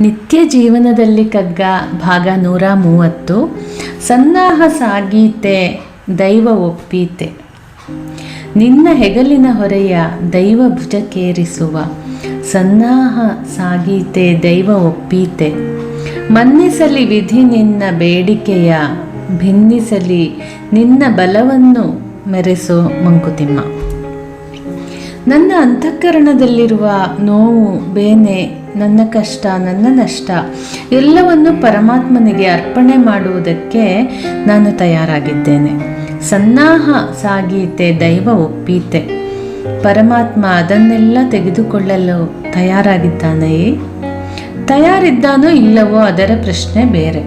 ನಿತ್ಯ ಜೀವನದಲ್ಲಿ ಕಗ್ಗ ಭಾಗ ನೂರ ಮೂವತ್ತು. ಸನ್ನಾಹ ಸಾಗೀತೆ, ದೈವ ಒಪ್ಪೀತೆ. ನಿನ್ನ ಹೆಗಲಿನ ಹೊರೆಯ ದೈವ ಭುಜಕ್ಕೇರಿಸುವ. ಸನ್ನಾಹ ಸಾಗೀತೆ, ದೈವ ಒಪ್ಪೀತೆ. ಮನ್ನಿಸಲಿ ವಿಧಿ ನಿನ್ನ ಬೇಡಿಕೆಯ, ಭಿನ್ನಿಸಲಿ ನಿನ್ನ ಬಲವನ್ನು ಮೆರೆಸೋ ಮಂಕುತಿಮ್ಮ. ನನ್ನ ಅಂತಃಕರಣದಲ್ಲಿರುವ ನೋವು, ಬೇನೆ ನನ್ನ ಕಷ್ಟ, ನನ್ನ ನಷ್ಟ, ಎಲ್ಲವನ್ನು ಪರಮಾತ್ಮನಿಗೆ ಅರ್ಪಣೆ ಮಾಡುವುದಕ್ಕೆ ನಾನು ತಯಾರಾಗಿದ್ದೇನೆ. ಸನ್ನಾಹ, ಸಾಗೀತೆ, ದೈವ ಒಪ್ಪೀತೆ. ಪರಮಾತ್ಮ ಅದನ್ನೆಲ್ಲ ತೆಗೆದುಕೊಳ್ಳಲು ತಯಾರಾಗಿದ್ದಾನೆಯೇ? ತಯಾರಿದ್ದಾನೋ ಇಲ್ಲವೋ ಅದರ ಪ್ರಶ್ನೆ ಬೇರೆ.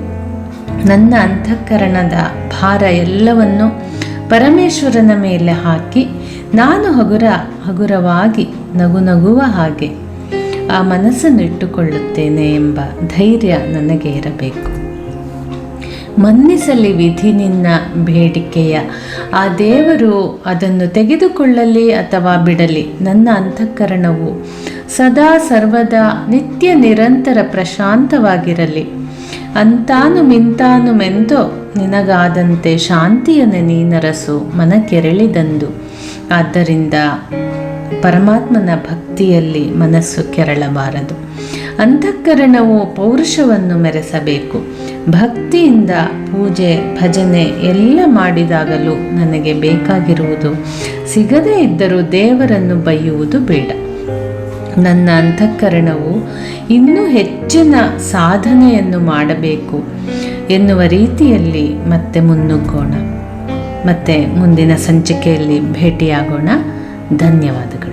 ನನ್ನ ಅಂತಃಕರಣದ ಭಾರ ಎಲ್ಲವನ್ನು ಪರಮೇಶ್ವರನ ಮೇಲೆ ಹಾಕಿ, ನಾನು ಹಗುರ, ಹಗುರವಾಗಿ ನಗು ನಗುವ ಹಾಗೆ. ಆ ಮನಸ್ಸನ್ನು ಇಟ್ಟುಕೊಳ್ಳುತ್ತೇನೆ ಎಂಬ ಧೈರ್ಯ ನನಗೆ ಇರಬೇಕು. ಮನ್ನಿಸಲಿ ವಿಧಿ ನಿನ್ನ ಬೇಡಿಕೆಯ. ಆ ದೇವರು ಅದನ್ನು ತೆಗೆದುಕೊಳ್ಳಲಿ ಅಥವಾ ಬಿಡಲಿ, ನನ್ನ ಅಂತಃಕರಣವು ಸದಾ ಸರ್ವದಾ ನಿತ್ಯ ನಿರಂತರ ಪ್ರಶಾಂತವಾಗಿರಲಿ. ಅಂತಾನು ಮಿಂತಾನು ಮೆಂತೋ ನಿನಗಾದಂತೆ ಶಾಂತಿಯನ್ನು ನೀನರಸು ಮನ ಕೆರಳಿದಂದು ಆದ್ದರಿಂದ ಪರಮಾತ್ಮನ ಭಕ್ತಿಯಲ್ಲಿ ಮನಸ್ಸು ಕೆರಳಬಾರದು. ಅಂತಃಕರಣವು ಪೌರುಷವನ್ನು ಮೆರೆಸಬೇಕು. ಭಕ್ತಿಯಿಂದ ಪೂಜೆ, ಭಜನೆ ಎಲ್ಲ ಮಾಡಿದಾಗಲೂ ನನಗೆ ಬೇಕಾಗಿರುವುದು. ಸಿಗದೇ ಇದ್ದರೂ ದೇವರನ್ನು ಬೈಯುವುದು ಬೇಡ. ನನ್ನ ಅಂತಃಕರಣವು ಇನ್ನೂ ಹೆಚ್ಚಿನ ಸಾಧನೆಯನ್ನು ಮಾಡಬೇಕು ಎನ್ನುವ ರೀತಿಯಲ್ಲಿ ಮತ್ತೆ ಮುನ್ನುಗ್ಗೋಣ. ಮತ್ತೆ ಮುಂದಿನ ಸಂಚಿಕೆಯಲ್ಲಿ ಭೇಟಿಯಾಗೋಣ. ಧನ್ಯವಾದಗಳು.